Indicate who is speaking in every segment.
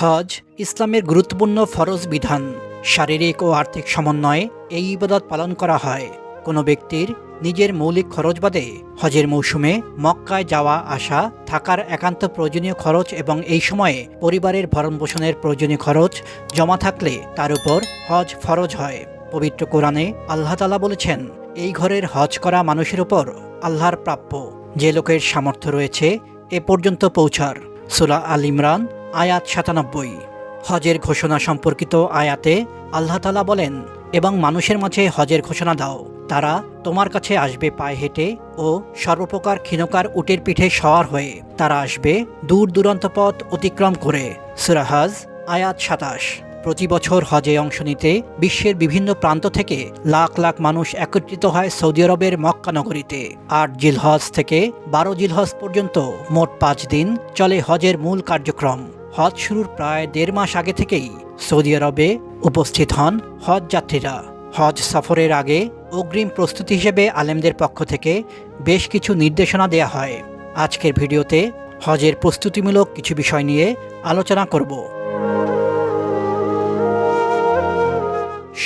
Speaker 1: হজ ইসলামের গুরুত্বপূর্ণ ফরজ বিধান। শারীরিক ও আর্থিক সমন্বয়ে এই ইবাদত পালন করা হয়। কোনো ব্যক্তির নিজের মৌলিক খরচ বাদে হজের মৌসুমে মক্কায় যাওয়া, আসা, থাকার একান্ত প্রয়োজনীয় খরচ এবং এই সময়ে পরিবারের ভরণপোষণের প্রয়োজনীয় খরচ জমা থাকলে তার উপর হজ ফরজ হয়। পবিত্র কোরআনে আল্লাহতালা বলেছেন, এই ঘরের হজ করা মানুষের উপর আল্লাহর প্রাপ্য। যে লোকের সামর্থ্য রয়েছে, এ পর্যন্ত পৌঁছার। সুলা আল ইমরান, আয়াত সাতানব্বই। হজের ঘোষণা সম্পর্কিত আয়াতে আল্লাহ তালা বলেন, এবং মানুষের মাঝে হজের ঘোষণা দাও। তারা তোমার কাছে আসবে পায়ে হেঁটে ও সর্বপ্রকার ক্ষীণকার উটের পিঠে সওয়ার হয়ে তারা আসবে দূর দূরান্ত পথ অতিক্রম করে। সুরাহাজ আয়াত সাতাশ। প্রতি বছর হজে অংশ নিতে বিশ্বের বিভিন্ন প্রান্ত থেকে লাখ লাখ মানুষ একত্রিত হয় সৌদি আরবের মক্কা নগরীতে। আট জিলহজ থেকে বারো জিলহজ পর্যন্ত মোট পাঁচ দিন চলে হজের মূল কার্যক্রম। হজ শুরুর প্রায় দেড় মাস আগে থেকেই সৌদি আরবে উপস্থিত হন হজ যাত্রীরা। হজ সফরের আগে অগ্রিম প্রস্তুতি হিসেবে আলেমদের পক্ষ থেকে বেশ কিছু নির্দেশনা দেয়া হয়। আজকের ভিডিওতে হজের প্রস্তুতিমূলক কিছু বিষয় নিয়ে আলোচনা করব।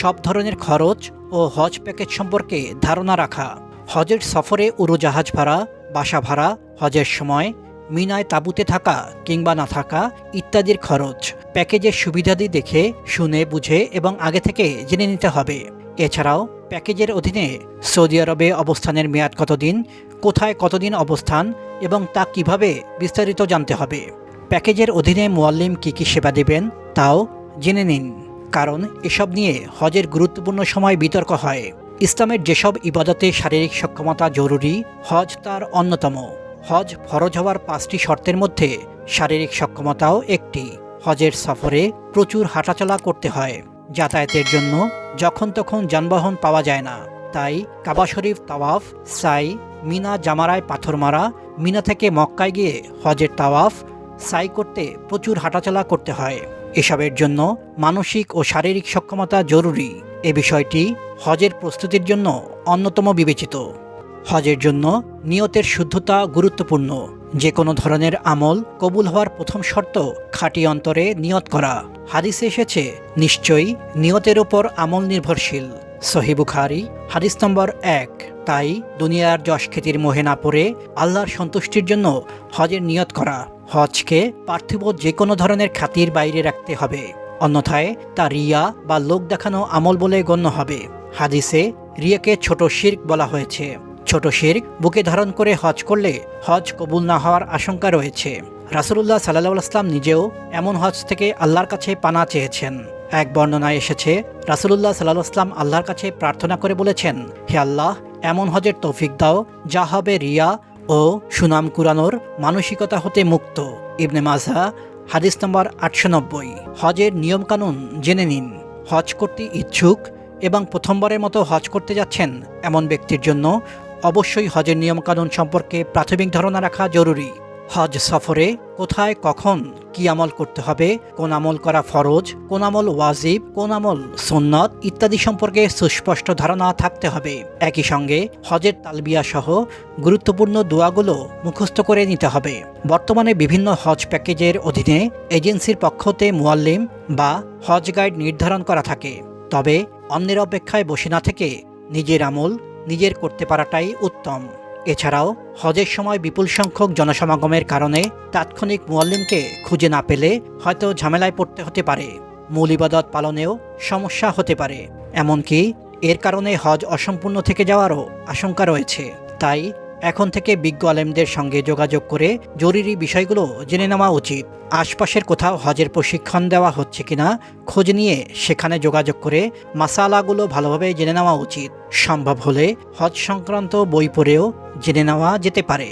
Speaker 1: সব ধরনের খরচ ও হজ প্যাকেজ সম্পর্কে ধারণা রাখা। হজের সফরে উড়োজাহাজ ভাড়া, বাসা ভাড়া, হজের সময়, মিনায় তাঁবুতে থাকা কিংবা না থাকা ইত্যাদির খরচ। প্যাকেজের সুবিধাদি দেখে, শুনে, বুঝে এবং আগে থেকে জেনে নিতে হবে। এছাড়াও, প্যাকেজের অধীনে সৌদি আরবে অবস্থানের মেয়াদ কতদিন, কোথায় কতদিন অবস্থান এবং তা কীভাবে বিস্তারিত জানতে হবে। প্যাকেজের অধীনে মোয়াল্লিম কী কী সেবা দেবেন, তাও জেনে নিন। কারণ এসব নিয়ে হজের গুরুত্বপূর্ণ সময় বিতর্ক হয়। ইসলামের যেসব ইবাদতে শারীরিক সক্ষমতা জরুরি, হজ তার অন্যতম। হজ ফরজ হওয়ার পাঁচটি শর্তের মধ্যে শারীরিক সক্ষমতাও একটি। হজের সফরে প্রচুর হাঁটাচলা করতে হয়। যাতায়াতের জন্য যখন তখন যানবাহন পাওয়া যায় না। তাই কাবা শরীফ তাওয়াফ, সাই, মিনা জামারায় পাথর মারা, মিনা থেকে মক্কায় গিয়ে হজের তাওয়াফ, সাই করতে প্রচুর হাঁটাচলা করতে হয়। এসবের জন্য মানসিক ও শারীরিক সক্ষমতা জরুরি। এ বিষয়টি হজের প্রস্তুতির জন্য অন্যতম বিবেচিত। হজের জন্য নিয়তের শুদ্ধতা গুরুত্বপূর্ণ। যে কোনো ধরনের আমল কবুল হওয়ার প্রথম শর্ত খাঁটি অন্তরে নিয়ত করা। হাদিসে এসেছে, নিশ্চয়ই নিয়তের ওপর আমল নির্ভরশীল। সহি বুখারি, হাদিস নম্বর এক। তাই দুনিয়ার যশ খ্যাতির মোহে না পড়ে আল্লাহর সন্তুষ্টির জন্য হজের নিয়ত করা। হজকে পার্থিব যে কোনো ধরনের খ্যাতির বাইরে রাখতে হবে। অন্যথায় তা রিয়া বা লোক দেখানো আমল বলে গণ্য হবে। হাদিসে রিয়াকে ছোট শির্ক বলা হয়েছে। ছোট শির্ক বুকে ধারণ করে হজ করলে হজ কবুল না হওয়ার আশঙ্কা রয়েছে। রাসুলুল্লাহ সাল্লাহ নিজেও এমন হজ থেকে আল্লাহর কাছে পানা চেয়েছেন। এক বর্ণনায় এসেছে, রাসুলুল্লাহ সাল্লাহ আসলাম আল্লাহর কাছে প্রার্থনা করে বলেছেন, হে আল্লাহ এমন হজের তৌফিক দাও, যা হবে রিয়া ও সুনাম কুরানোর মানসিকতা হতে মুক্ত। ইবনে মাজা হাদিস নম্বর আটশো নব্বই। হজের নিয়মকানুন জেনে নিন। হজ করতে ইচ্ছুক এবং প্রথমবারের মতো হজ করতে যাচ্ছেন এমন ব্যক্তির জন্য অবশ্যই হজের নিয়মকানুন সম্পর্কে প্রাথমিক ধারণা রাখা জরুরি। হজ সফরে কোথায়, কখন, কি আমল করতে হবে, কোন আমল করা ফরজ, কোন আমল ওয়াজিব, কোন আমল সুন্নত ইত্যাদি সম্পর্কে সুস্পষ্ট ধারণা থাকতে হবে। একই সঙ্গে হজের তালবিয়া সহ গুরুত্বপূর্ণ দোয়াগুলো মুখস্থ করে নিতে হবে। বর্তমানে বিভিন্ন হজ প্যাকেজের অধীনে এজেন্সির পক্ষতে মুয়াল্লিম বা হজ গাইড নির্ধারণ করা থাকে। তবে অন্যের অপেক্ষায় বসে না থেকে নিজের আমল নিজের করতে পারাটাই উত্তম। এছাড়াও, হজের সময় বিপুল সংখ্যক জনসমাগমের কারণে তাৎক্ষণিক মুয়াল্লিমকে খুঁজে না পেলে হয়তো ঝামেলায় পড়তে হতে পারে। মূল ইবাদত পালনেও সমস্যা হতে পারে। এমনকি এর কারণে হজ অসম্পূর্ণ থেকে যাওয়ারও আশঙ্কা রয়েছে। তাই এখন থেকে বিজ্ঞ আলেমদের সঙ্গে যোগাযোগ করে জরুরি বিষয়গুলো জেনে নেওয়া উচিত। আশপাশের কোথাও হজের প্রশিক্ষণ দেওয়া হচ্ছে কিনা, খোঁজ নিয়ে সেখানে যোগাযোগ করে মাসালাগুলো ভালোভাবে জেনে নেওয়া উচিত। সম্ভব হলে হজ সংক্রান্ত বই পড়েও জেনে নেওয়া যেতে পারে।